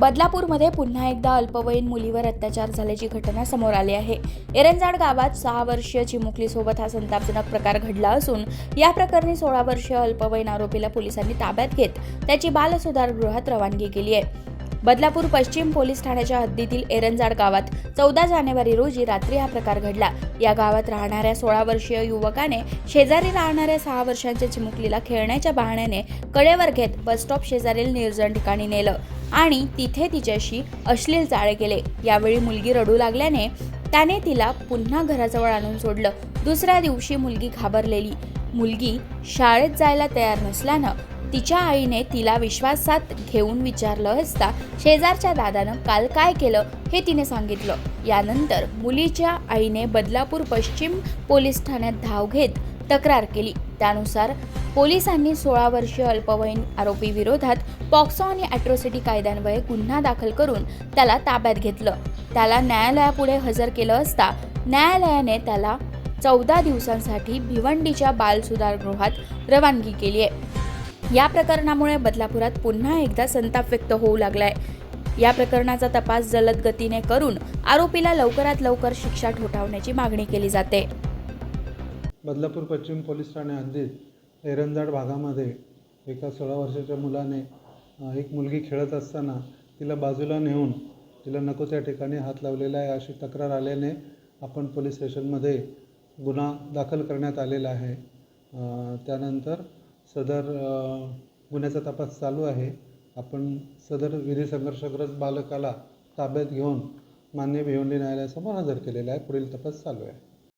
बदलापूरमध्ये पुन्हा एकदा अल्पवयीन मुलीवर अत्याचार झाल्याची घटना समोर आली आहे. एरंजाड गावात सहा वर्षीय चिमुकलीसोबत हा संतापजनक प्रकार घडला असून या प्रकरणी सोळा वर्षीय अल्पवयीन आरोपीला पोलिसांनी ताब्यात घेत त्याची बालसुधारगृहात रवानगी केली आहे. बदलापूर पश्चिम पोलीस ठाण्याच्या हद्दीतील एरंजाड गावात चौदा जानेवारी रोजी रात्री हा प्रकार घडला. या गावात राहणाऱ्या सोळा वर्षीय युवकाने शेजारी राहणाऱ्या सहा वर्षांच्या चिमुकलीला खेळण्याच्या बहाण्याने कडेवर घेत बस स्टॉप शेजारील निर्जन ठिकाणी नेलं. आणि तिथे तिच्याशी अश्लील चाळे केले. यावेळी मुलगी रडू लागल्याने त्याने तिला पुन्हा घराजवळ आणून सोडलं. दुसऱ्या दिवशी मुलगी घाबरलेली. मुलगी शाळेत जायला तयार नसल्यानं तिच्या आईने तिला विश्वासात घेऊन विचारलं असता शेजारच्या दादानं काल काय केलं हे तिने सांगितलं. यानंतर मुलीच्या आईने बदलापूर पश्चिम पोलीस ठाण्यात धाव घेत तक्रार केली. त्यानुसार पोलिसांनी सोळा वर्षीय अल्पवयीन आरोपी विरोधात पॉक्सो आणि अॅट्रॉसिटी कायद्यान्वये गुन्हा दाखल करून त्याला ताब्यात घेतलं. त्याला न्यायालयापुढे हजर केलं असता न्यायालयाने त्याला चौदा दिवसांसाठी भिवंडीच्या बालसुधारगृहात रवानगी केली आहे या प्रकरणामुळे बदलापुरात पुन्हा एकदा संताप व्यक्त होऊ लागलाय. या प्रकरणाचा तपास जलद गतीने करून आरोपीला लवकरात लवकर शिक्षा ठोठावण्याची मागणी केली जाते. बदलापूर पश्चिम पोलीस ठाणे हद्दीत एरंजाड भागामध्ये एका सोळा वर्षाच्या मुलाने एक मुलगी खेळत असताना तिला बाजूला नेऊन तिला नको त्या ठिकाणी हात लावलेला आहे अशी तक्रार आल्याने आपण पोलीस स्टेशनमध्ये गुन्हा दाखल करण्यात आलेला आहे. त्यानंतर सदर गुन्ह्याचा तपास चालू आहे. आपण सदर विधी संघर्षग्रस्त बालकाला ताब्यात घेऊन मान्य भिवंडी न्यायालयासमोर हजर केलेला आहे. पुढील तपास चालू आहे.